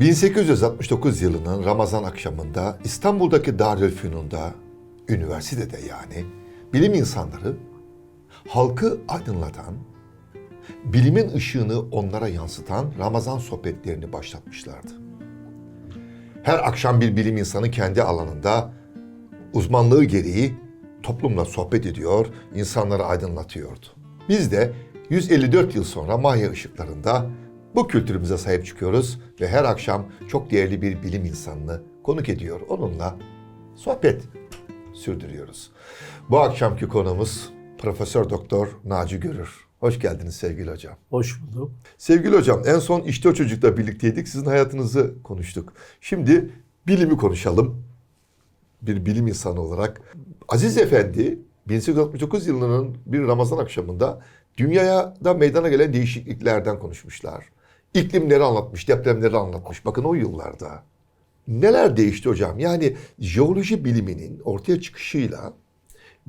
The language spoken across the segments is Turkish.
1869 yılının Ramazan akşamında İstanbul'daki Darülfünun'da, üniversitede yani, bilim insanları halkı aydınlatan, bilimin ışığını onlara yansıtan Ramazan sohbetlerini başlatmışlardı. Her akşam bir bilim insanı kendi alanında uzmanlığı gereği toplumla sohbet ediyor, insanları aydınlatıyordu. Biz de 154 yıl sonra Mahya ışıklarında bu kültürümüze sahip çıkıyoruz ve her akşam çok değerli bir bilim insanını konuk ediyor. Onunla sohbet sürdürüyoruz. Bu akşamki konumuz Profesör Doktor Naci Görür. Hoş geldiniz sevgili hocam. Hoş bulduk. Sevgili hocam en son işte o çocukla birlikteydik. Sizin hayatınızı konuştuk. Şimdi bilimi konuşalım. Bir bilim insanı olarak. Aziz Efendi 1869 yılının bir Ramazan akşamında dünyaya da meydana gelen değişikliklerden konuşmuşlar. İklimleri anlatmış, depremleri anlatmış. Bakın o yıllarda. Neler değişti hocam? Yani jeoloji biliminin ortaya çıkışıyla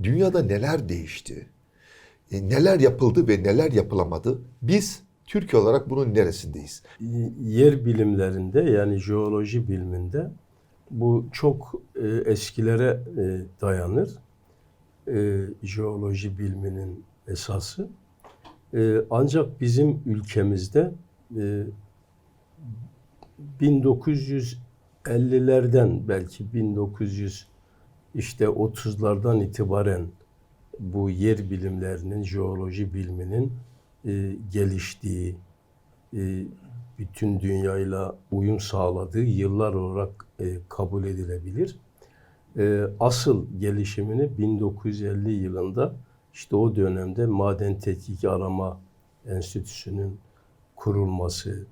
dünyada neler değişti? E, neler yapıldı ve neler yapılamadı? Biz Türkiye olarak bunun neresindeyiz? Yer bilimlerinde yani jeoloji biliminde bu çok e, eskilere e, dayanır. E, jeoloji biliminin esası. E, ancak bizim ülkemizde e, 1950'lerden belki 1900 işte 30'lardan itibaren bu yer bilimlerinin, jeoloji biliminin e, geliştiği, e, bütün dünyayla uyum sağladığı yıllar olarak e, kabul edilebilir. E, asıl gelişimini 1950 yılında işte o dönemde Maden Tetkik Arama Enstitüsü'nün kurulması,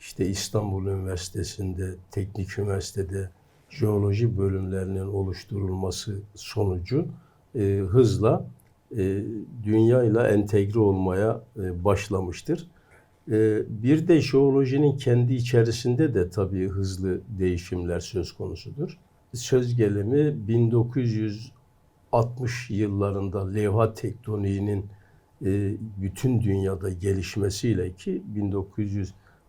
işte İstanbul Üniversitesi'nde, Teknik Üniversitede jeoloji bölümlerinin oluşturulması sonucu e, hızla e, dünyayla entegre olmaya e, başlamıştır. E, bir de jeolojinin kendi içerisinde de tabii hızlı değişimler söz konusudur. Söz gelimi 1960 yıllarında levha tektoniğinin e, bütün dünyada gelişmesiyle ki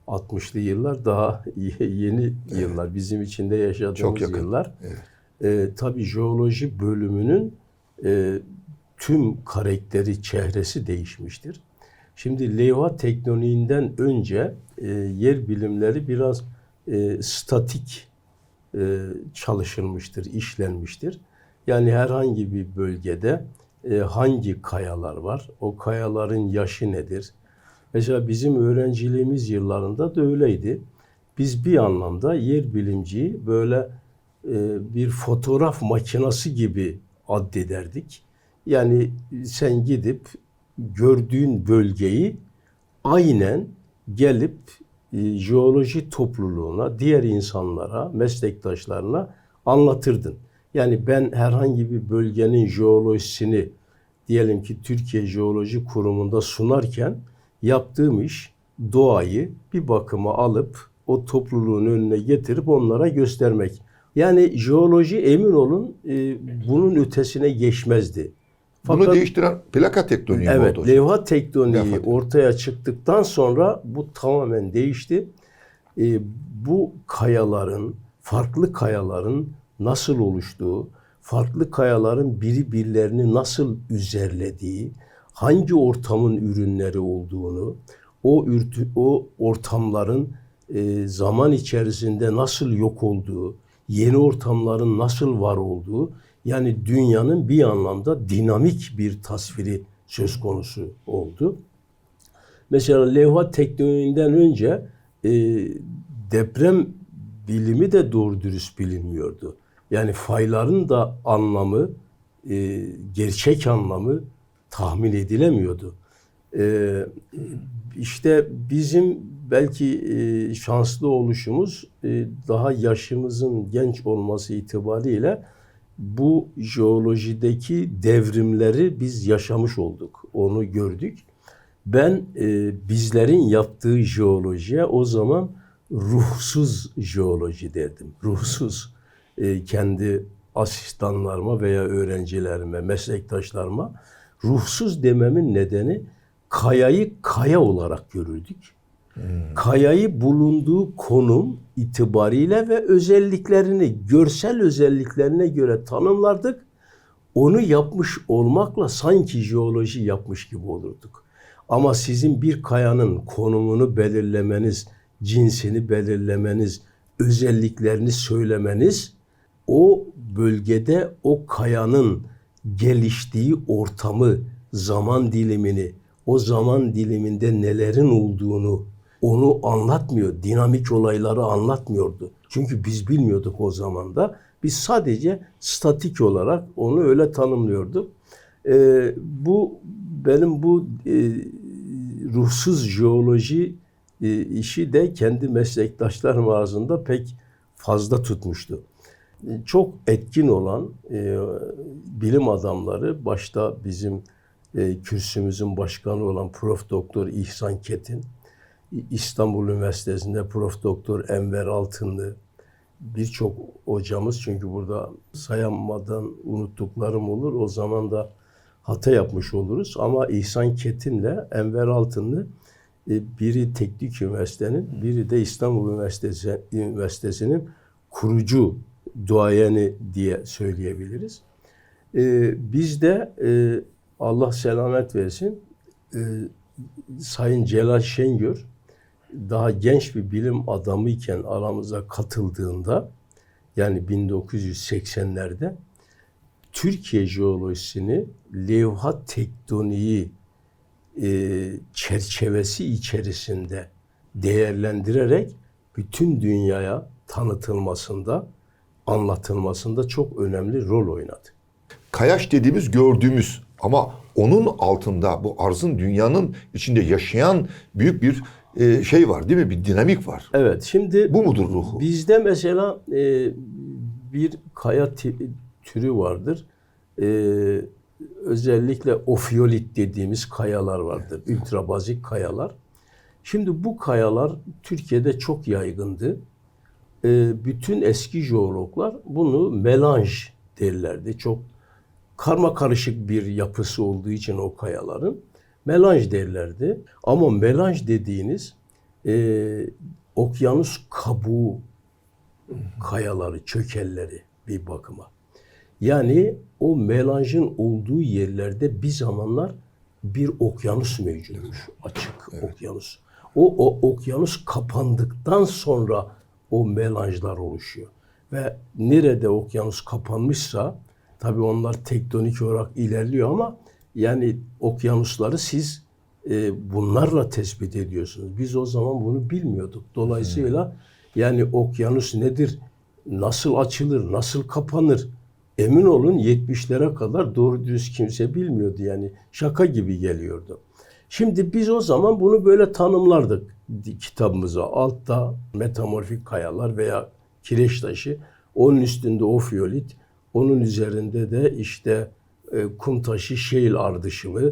1960'lı yıllar daha yeni yıllar. Bizim içinde Çok yaşadığımız yakın. yıllar. Evet. E, tabii jeoloji bölümünün e, tüm karakteri, çehresi değişmiştir. Şimdi levha teknoniğinden önce e, yer bilimleri biraz e, statik e, çalışılmıştır, işlenmiştir. Yani herhangi bir bölgede e, hangi kayalar var, o kayaların yaşı nedir? Mesela bizim öğrenciliğimiz yıllarında da öyleydi. Biz bir anlamda yer bilimciyi böyle e, bir fotoğraf makinası gibi addederdik. Yani sen gidip gördüğün bölgeyi aynen gelip e, jeoloji topluluğuna, diğer insanlara, meslektaşlarına anlatırdın. Yani ben herhangi bir bölgenin jeolojisini diyelim ki Türkiye Jeoloji Kurumu'nda sunarken yaptığım iş doğayı bir bakıma alıp o topluluğun önüne getirip onlara göstermek. Yani jeoloji emin olun e, bunun ötesine geçmezdi. Bunu değiştiren plaka tektoniği Evet, oldu hocam? levha tekniği Levha- ortaya çıktıktan sonra bu tamamen değişti. Ee, bu kayaların, farklı kayaların nasıl oluştuğu, farklı kayaların biri birilerini nasıl üzerlediği, hangi ortamın ürünleri olduğunu, o ürtü, o ortamların e, zaman içerisinde nasıl yok olduğu, yeni ortamların nasıl var olduğu, yani dünyanın bir anlamda dinamik bir tasviri söz konusu oldu. Mesela levha teknolojinden önce e, deprem bilimi de doğru dürüst bilinmiyordu. Yani fayların da anlamı, e, gerçek anlamı tahmin edilemiyordu. E, işte bizim belki e, şanslı oluşumuz e, daha yaşımızın genç olması itibariyle bu jeolojideki devrimleri biz yaşamış olduk. Onu gördük. Ben e, bizlerin yaptığı jeolojiye o zaman ruhsuz jeoloji derdim. Ruhsuz. E, kendi asistanlarıma veya öğrencilerime, meslektaşlarıma ruhsuz dememin nedeni kayayı kaya olarak görürdük. Kayayı bulunduğu konum itibariyle ve özelliklerini, görsel özelliklerine göre tanımlardık. Onu yapmış olmakla sanki jeoloji yapmış gibi olurduk. Ama sizin bir kayanın konumunu belirlemeniz, cinsini belirlemeniz, özelliklerini söylemeniz o bölgede o kayanın geliştiği ortamı, zaman dilimini, o zaman diliminde nelerin olduğunu onu anlatmıyor. Dinamik olayları anlatmıyordu. Çünkü biz bilmiyorduk o zaman da. Biz sadece statik olarak onu öyle tanımlıyorduk. Ee, bu benim bu e, ruhsuz jeoloji e, işi de kendi meslektaşlarım ağzında pek fazla tutmuştu. Çok etkin olan e, bilim adamları, başta bizim e, kürsümüzün başkanı olan Prof. Doktor İhsan Ketin, İstanbul Üniversitesi'nde Prof. Doktor Enver Altınlı, birçok hocamız çünkü burada sayamadan unuttuklarım olur. O zaman da hata yapmış oluruz. Ama İhsan Ketin'le Enver Altınlı e, biri Teknik Üniversite'nin, biri de İstanbul Üniversitesi, Üniversitesi'nin kurucu duayeni diye söyleyebiliriz. E, biz de e, Allah selamet versin e, Sayın Celal Şengör daha genç bir bilim adamı iken aramıza katıldığında yani 1980'lerde Türkiye jeolojisini levha tektoniği e, çerçevesi içerisinde değerlendirerek bütün dünyaya tanıtılmasında, anlatılmasında çok önemli rol oynadı. Kayaç dediğimiz gördüğümüz ama onun altında bu arzın dünyanın içinde yaşayan büyük bir e, şey var değil mi? Bir dinamik var. Evet, şimdi Bu mudur ruhu? Bizde mesela e, bir kaya türü vardır. E, özellikle ofiolit dediğimiz kayalar vardır. Ultrabazik kayalar. Şimdi bu kayalar Türkiye'de çok yaygındı. E, bütün eski jeologlar bunu melanj derlerdi. Çok karma karışık bir yapısı olduğu için o kayaların melanj derlerdi. Ama melanj dediğiniz e, okyanus kabuğu kayaları, çökelleri bir bakıma. Yani o melanjın olduğu yerlerde bir zamanlar bir okyanus mevcutmuş. Açık okyanus. O, o okyanus kapandıktan sonra o melanjlar oluşuyor. Ve nerede okyanus kapanmışsa tabii onlar tektonik olarak ilerliyor ama yani okyanusları siz e, bunlarla tespit ediyorsunuz. Biz o zaman bunu bilmiyorduk. Dolayısıyla yani okyanus nedir? Nasıl açılır? Nasıl kapanır? Emin olun 70'lere kadar doğru düz kimse bilmiyordu yani. Şaka gibi geliyordu. Şimdi biz o zaman bunu böyle tanımlardık kitabımıza. Altta metamorfik kayalar veya kireç taşı, onun üstünde ofiolit, onun üzerinde de işte e, kum taşı, şeil ardışımı,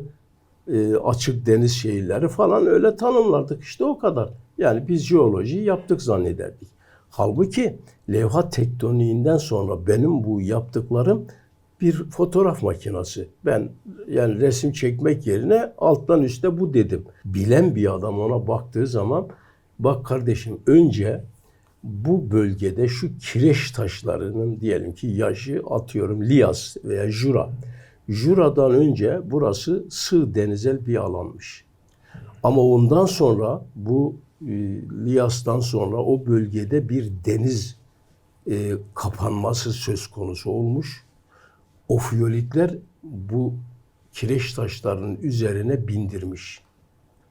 e, açık deniz şehirleri falan öyle tanımlardık. İşte o kadar. Yani biz jeolojiyi yaptık zannederdik. Halbuki levha tektoniğinden sonra benim bu yaptıklarım bir fotoğraf makinesi. Ben yani resim çekmek yerine alttan üste bu dedim. Bilen bir adam ona baktığı zaman bak kardeşim önce bu bölgede şu kireç taşlarının diyelim ki yaşı atıyorum Lias veya Jura. Jura'dan önce burası sığ denizel bir alanmış. Ama ondan sonra bu e, Lias'tan sonra o bölgede bir deniz e, kapanması söz konusu olmuş. Ofiyolitler bu kireç taşlarının üzerine bindirmiş.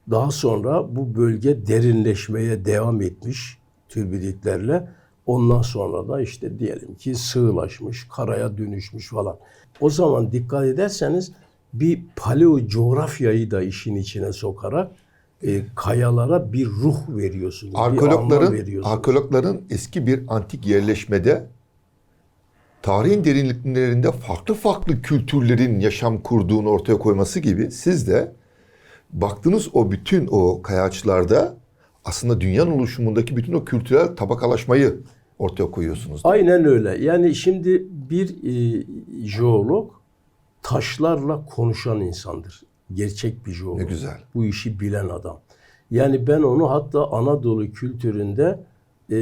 Daha sonra bu bölge derinleşmeye devam etmiş türbiditlerle. Ondan sonra da işte diyelim ki sığlaşmış, karaya dönüşmüş falan. O zaman dikkat ederseniz bir paleo coğrafyayı da işin içine sokarak e, kayalara bir ruh veriyorsunuz. bir Arkeologların, veriyorsunuz. arkeologların eski bir antik yerleşmede tarihin derinliklerinde farklı farklı kültürlerin yaşam kurduğunu ortaya koyması gibi siz de baktığınız o bütün o kayaçlarda aslında dünyanın oluşumundaki bütün o kültürel tabakalaşmayı ortaya koyuyorsunuz. Aynen öyle. Yani şimdi bir e, jeolog taşlarla konuşan insandır. Gerçek bir jeolog. Ne güzel. Bu işi bilen adam. Yani ben onu hatta Anadolu kültüründe e,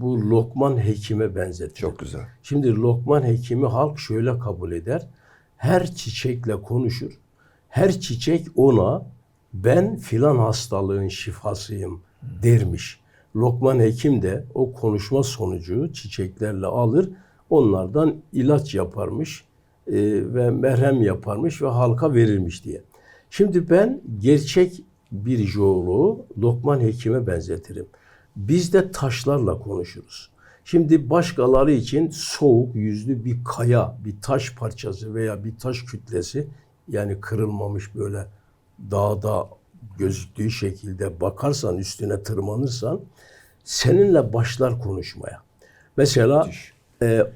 bu Lokman Hekim'e benzetilir. Çok güzel. Şimdi Lokman Hekim'i halk şöyle kabul eder. Her çiçekle konuşur. Her çiçek ona ben filan hastalığın şifasıyım dermiş. Lokman Hekim de o konuşma sonucu çiçeklerle alır. Onlardan ilaç yaparmış e, ve merhem yaparmış ve halka verirmiş diye. Şimdi ben gerçek bir jeoloğu Lokman Hekim'e benzetirim. Biz de taşlarla konuşuruz. Şimdi başkaları için soğuk yüzlü bir kaya, bir taş parçası veya bir taş kütlesi yani kırılmamış böyle dağda gözüktüğü şekilde bakarsan üstüne tırmanırsan seninle başlar konuşmaya. Mesela Müthiş. e,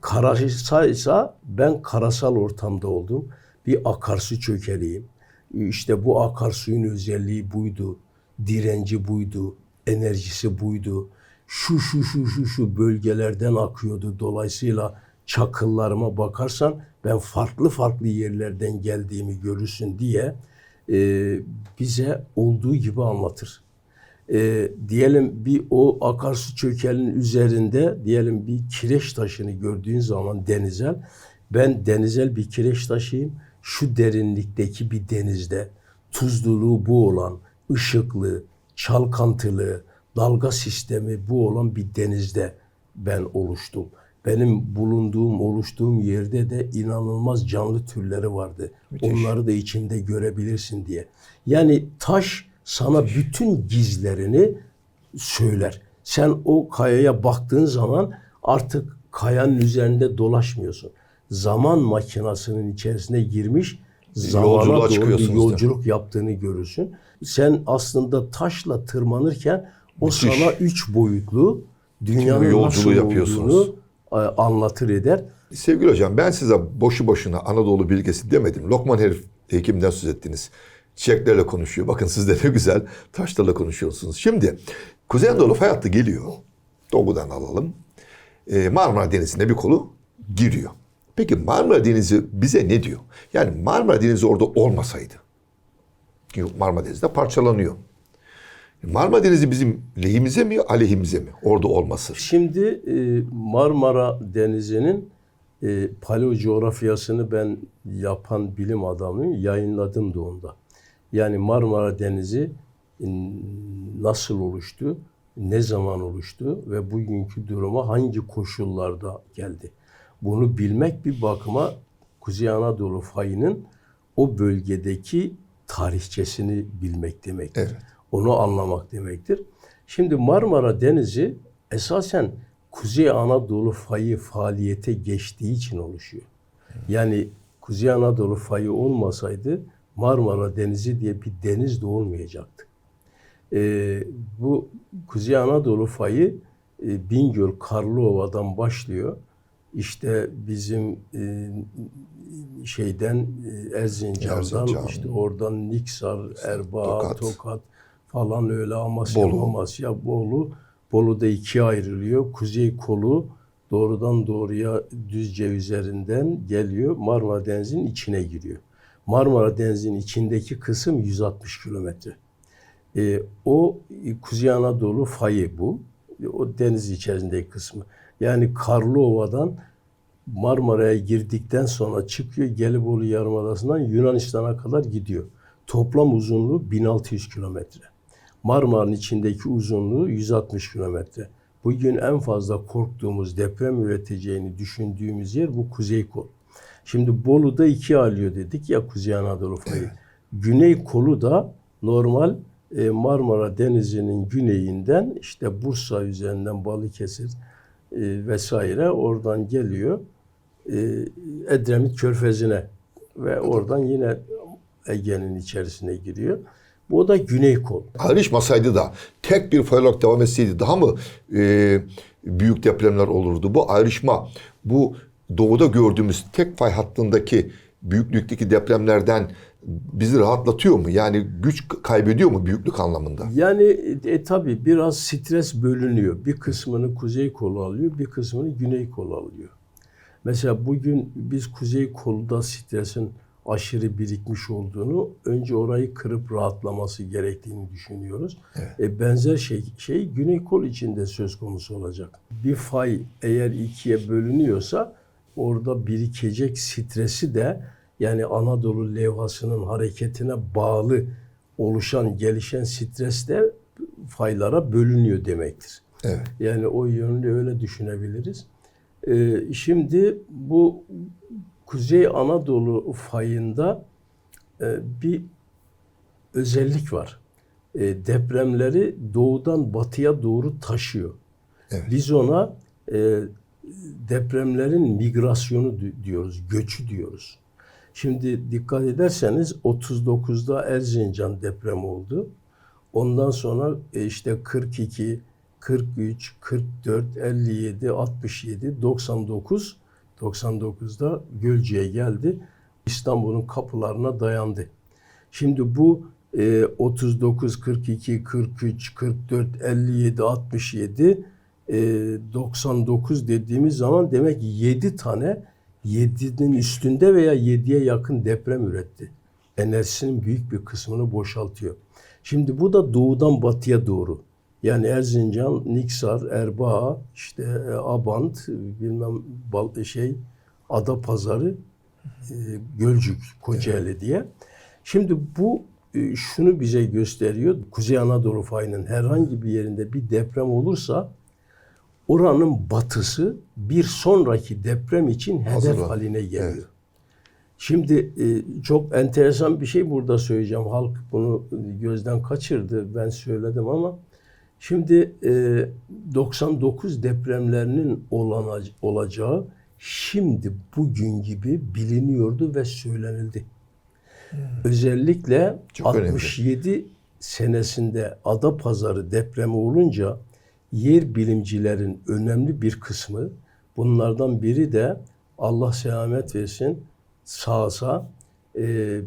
karasaysa ben karasal ortamda oldum. Bir akarsu çökeleyim. İşte bu akarsuyun özelliği buydu. Direnci buydu. Enerjisi buydu. Şu şu şu şu şu bölgelerden akıyordu. Dolayısıyla çakıllarıma bakarsan ben farklı farklı yerlerden geldiğimi görürsün diye e, bize olduğu gibi anlatır e, diyelim bir o akarsu çökelinin üzerinde diyelim bir kireç taşını gördüğün zaman denizel ben denizel bir kireç taşıyım şu derinlikteki bir denizde tuzluluğu bu olan ışıklı çalkantılı dalga sistemi bu olan bir denizde ben oluştum. Benim bulunduğum, oluştuğum yerde de inanılmaz canlı türleri vardı. Onları da içinde görebilirsin diye. Yani taş sana bütün gizlerini söyler. Sen o kayaya baktığın zaman artık kayanın üzerinde dolaşmıyorsun. Zaman makinasının içerisine girmiş Yolculuğa bir çıkıyorsunuz da. yolculuk yaptığını görürsün. Sen aslında taşla tırmanırken o Müthiş. sana üç boyutlu dünyanın yolculuğu nasıl yapıyorsunuz. e, anlatır eder. Sevgili hocam ben size boşu boşuna Anadolu bilgesi demedim. Lokman herif hekimden söz ettiniz. Çiçeklerle konuşuyor. Bakın siz de ne güzel taşlarla konuşuyorsunuz. Şimdi Kuzey Anadolu fay hattı geliyor. Doğudan alalım. Ee, Marmara Denizi'ne bir kolu giriyor. Peki Marmara Denizi bize ne diyor? Yani Marmara Denizi orada olmasaydı. Çünkü Marmara Denizi de parçalanıyor. Marmara Denizi bizim lehimize mi aleyhimize mi orada olması? Şimdi e, Marmara Denizi'nin e, paleo coğrafyasını ben yapan bilim adamıyım. Yayınladım da onda. Yani Marmara Denizi nasıl oluştu, ne zaman oluştu ve bugünkü duruma hangi koşullarda geldi? Bunu bilmek bir bakıma Kuzey Anadolu fayının o bölgedeki tarihçesini bilmek demektir. Evet. Onu anlamak demektir. Şimdi Marmara Denizi esasen Kuzey Anadolu fayı faaliyete geçtiği için oluşuyor. Yani Kuzey Anadolu fayı olmasaydı Marmara Denizi diye bir deniz de olmayacaktı. Ee, bu Kuzey Anadolu fayı e, Bingöl Karlıova'dan başlıyor. İşte bizim e, şeyden e, Erzincan'dan Erzincan. işte oradan Niksar, Erbaa, Tokat. Tokat. falan öyle Amasya, Bolu. Amasya, Bolu. Bolu'da ikiye ayrılıyor. Kuzey kolu doğrudan doğruya Düzce üzerinden geliyor. Marmara Denizi'nin içine giriyor. Marmara Denizi'nin içindeki kısım 160 kilometre. E, o Kuzey Anadolu fayı bu. E, o deniz içerisindeki kısmı. Yani Karlıova'dan Marmara'ya girdikten sonra çıkıyor Gelibolu Yarımadası'ndan Yunanistan'a kadar gidiyor. Toplam uzunluğu 1600 kilometre. Marmara'nın içindeki uzunluğu 160 kilometre. Bugün en fazla korktuğumuz deprem üreteceğini düşündüğümüz yer bu kuzey kol. Şimdi Bolu'da ikiye alıyor dedik ya Kuzey Anadolu fayı. Güney kolu da normal e, Marmara Denizi'nin güneyinden işte Bursa üzerinden Balıkesir e, vesaire oradan geliyor e, Edremit Körfezi'ne ve oradan yine Ege'nin içerisine giriyor. Bu da güney kol. ayrışmasaydı da tek bir fay olarak devam etseydi daha mı e, büyük depremler olurdu? Bu ayrışma, bu doğuda gördüğümüz tek fay hattındaki büyüklükteki depremlerden bizi rahatlatıyor mu? Yani güç kaybediyor mu büyüklük anlamında? Yani e, tabi biraz stres bölünüyor. Bir kısmını kuzey kolu alıyor, bir kısmını güney kolu alıyor. Mesela bugün biz kuzey kolda stresin aşırı birikmiş olduğunu, önce orayı kırıp rahatlaması gerektiğini düşünüyoruz. E, benzer şey, şey Güney Kol için de söz konusu olacak. Bir fay eğer ikiye bölünüyorsa orada birikecek stresi de yani Anadolu levhasının hareketine bağlı oluşan, gelişen stres de faylara bölünüyor demektir. Evet. Yani o yönlü öyle düşünebiliriz. Ee, şimdi bu Kuzey Anadolu fayında e, bir özellik var. E, depremleri doğudan batıya doğru taşıyor. Evet. Biz ona e, depremlerin migrasyonu di- diyoruz, göçü diyoruz. Şimdi dikkat ederseniz 39'da Erzincan depremi oldu. Ondan sonra e, işte 42, 43, 44, 57, 67, 99, 99'da Gölcük'e geldi. İstanbul'un kapılarına dayandı. Şimdi bu e, 39, 42, 43, 44, 57, 67, e, 99 dediğimiz zaman demek ki 7 tane 7'nin üstünde veya 7'ye yakın deprem üretti. Enerjisinin büyük bir kısmını boşaltıyor. Şimdi bu da doğudan batıya doğru. Yani Erzincan, Niksar, Erbaa, işte e, Abant, bilmem şey Adapazarı, e, Gölcük, Kocaeli diye. Şimdi bu e, şunu bize gösteriyor. Kuzey Anadolu fayının herhangi bir yerinde bir deprem olursa oranın batısı bir sonraki deprem için hedef Hazırlan. haline geliyor. Evet. Şimdi e, çok enteresan bir şey burada söyleyeceğim. Halk bunu gözden kaçırdı. Ben söyledim ama şimdi e, 99 depremlerinin olana- olacağı şimdi bugün gibi biliniyordu ve söylenildi. Özellikle Çok önemli. 67 senesinde Adapazarı depremi olunca yer bilimcilerin önemli bir kısmı bunlardan biri de Allah selamet versin sağsa e,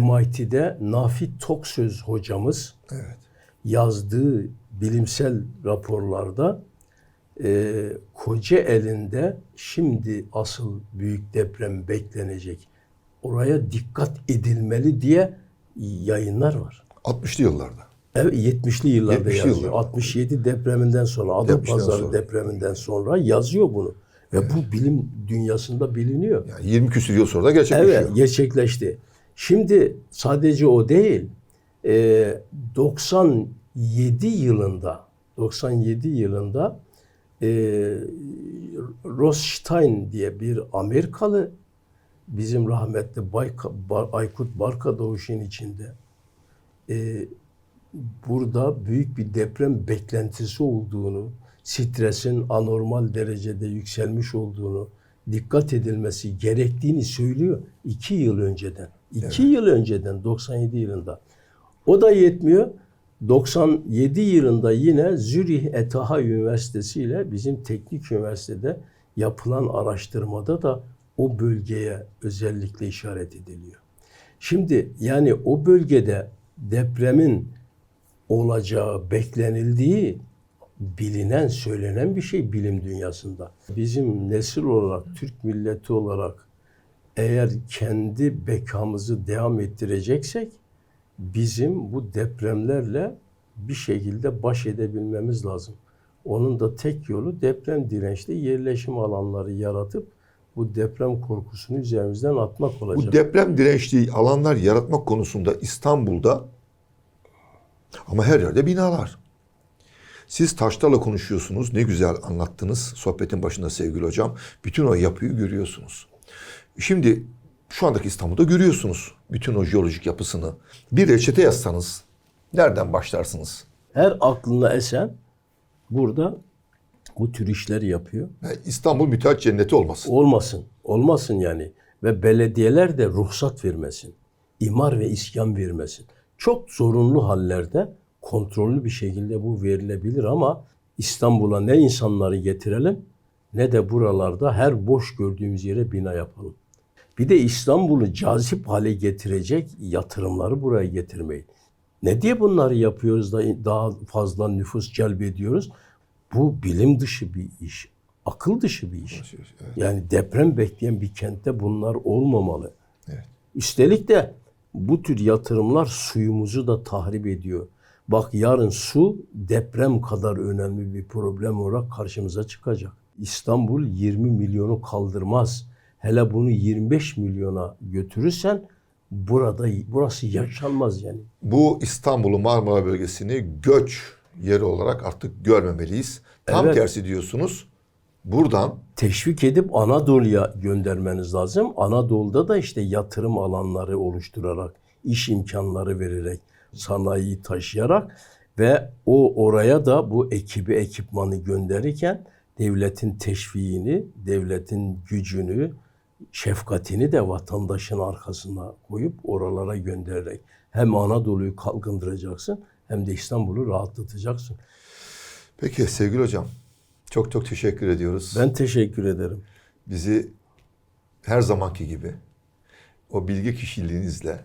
MIT'de Nafi Toksöz hocamız Evet. yazdığı bilimsel raporlarda e, Kocaeli'nde şimdi asıl büyük deprem beklenecek. Oraya dikkat edilmeli diye yayınlar var. 60'lı yıllarda. Evet 70'li yıllarda 70'li yazıyor. yıllarda. 67 depreminden sonra, 70'den Adapazarı sonra. depreminden sonra yazıyor bunu. Ve bu bilim dünyasında biliniyor. Yani 20 küsur yıl sonra da gerçekleşiyor. Evet, gerçekleşti. Şimdi sadece o değil. e, 97 yılında 97 yılında e, Rothstein diye bir Amerikalı bizim rahmetli Bayka, Bar- Aykut Barkadoğuş'un içinde e, burada büyük bir deprem beklentisi olduğunu, stresin anormal derecede yükselmiş olduğunu, dikkat edilmesi gerektiğini söylüyor iki yıl önceden. İki yıl önceden 97 yılında. O da yetmiyor. 97 yılında yine Zürih ETH Üniversitesi ile bizim teknik üniversitede yapılan araştırmada da o bölgeye özellikle işaret ediliyor. Şimdi yani o bölgede depremin olacağı beklenildiği bilinen, söylenen bir şey bilim dünyasında. Bizim nesil olarak, Türk milleti olarak eğer kendi bekamızı devam ettireceksek bizim bu depremlerle bir şekilde baş edebilmemiz lazım. Onun da tek yolu deprem dirençli yerleşim alanları yaratıp bu deprem korkusunu üzerimizden atmak olacak. Bu deprem dirençli alanlar yaratmak konusunda İstanbul'da ama her yerde binalar. Siz taşlarla konuşuyorsunuz. Ne güzel anlattınız sohbetin başında sevgili hocam. Bütün o yapıyı görüyorsunuz. Şimdi şu andaki İstanbul'da görüyorsunuz bütün o jeolojik yapısını. Bir reçete yazsanız nereden başlarsınız? Her aklına esen burada bu tür işleri yapıyor. Yani İstanbul müteahhit cenneti olmasın. Olmasın. Olmasın yani. Ve belediyeler de ruhsat vermesin. İmar ve iskan vermesin. Çok zorunlu hallerde kontrollü bir şekilde bu verilebilir ama İstanbul'a ne insanları getirelim ne de buralarda her boş gördüğümüz yere bina yapalım. Bir de İstanbul'u cazip hale getirecek yatırımları buraya getirmeyin. Ne diye bunları yapıyoruz da daha fazla nüfus celbediyoruz? Bu bilim dışı bir iş, akıl dışı bir iş. Yani deprem bekleyen bir kentte bunlar olmamalı. Evet. Üstelik de bu tür yatırımlar suyumuzu da tahrip ediyor. Bak yarın su deprem kadar önemli bir problem olarak karşımıza çıkacak. İstanbul 20 milyonu kaldırmaz. Hele bunu 25 milyona götürürsen burada burası yaşanmaz yani. Bu İstanbul'u Marmara bölgesini göç yeri olarak artık görmemeliyiz. Tam Evet. tersi diyorsunuz. Buradan teşvik edip Anadolu'ya göndermeniz lazım. Anadolu'da da işte yatırım alanları oluşturarak, iş imkanları vererek, sanayiyi taşıyarak ve o oraya da bu ekibi, ekipmanı gönderirken devletin teşviğini, devletin gücünü, şefkatini de vatandaşın arkasına koyup oralara göndererek hem Anadolu'yu kalkındıracaksın hem de İstanbul'u rahatlatacaksın. Peki sevgili hocam çok çok teşekkür ediyoruz. Ben teşekkür ederim. Bizi her zamanki gibi o bilgi kişiliğinizle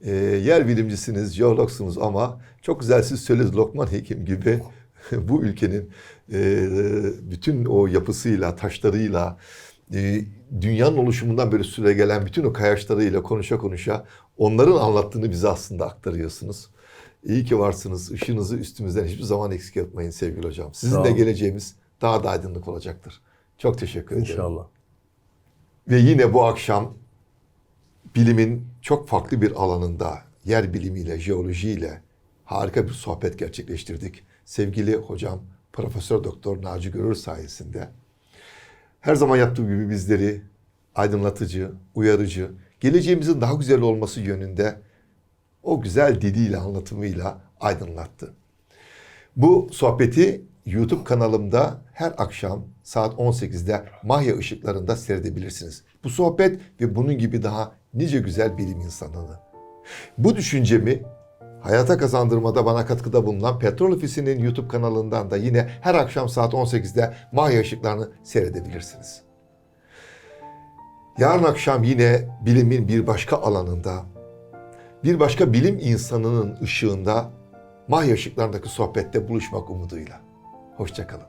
e, yer bilimcisiniz, jeologsunuz ama çok güzel siz söylediniz Lokman Hekim gibi bu ülkenin e, bütün o yapısıyla, taşlarıyla, e, dünyanın oluşumundan beri süre gelen bütün o kayaçlarıyla konuşa konuşa onların anlattığını bize aslında aktarıyorsunuz. İyi ki varsınız. Işığınızı üstümüzden hiçbir zaman eksik etmeyin sevgili hocam. Sizin de geleceğimiz daha da aydınlık olacaktır. Çok teşekkür ederim. İnşallah. Ve yine bu akşam bilimin çok farklı bir alanında yer bilimiyle, jeolojiyle harika bir sohbet gerçekleştirdik. Sevgili hocam Profesör Doktor Naci Görür sayesinde her zaman yaptığı gibi bizleri aydınlatıcı, uyarıcı, geleceğimizin daha güzel olması yönünde o güzel diliyle, anlatımıyla aydınlattı. Bu sohbeti YouTube kanalımda her akşam saat 18'de Mahya ışıklarında seyredebilirsiniz. Bu sohbet ve bunun gibi daha nice güzel bilim insanını. Bu düşüncemi hayata kazandırmada bana katkıda bulunan Petrol Ofisi'nin YouTube kanalından da yine her akşam saat 18'de Mahya ışıklarını seyredebilirsiniz. Yarın akşam yine bilimin bir başka alanında, bir başka bilim insanının ışığında Mahya ışıklarındaki sohbette buluşmak umuduyla. Hoşçakalın.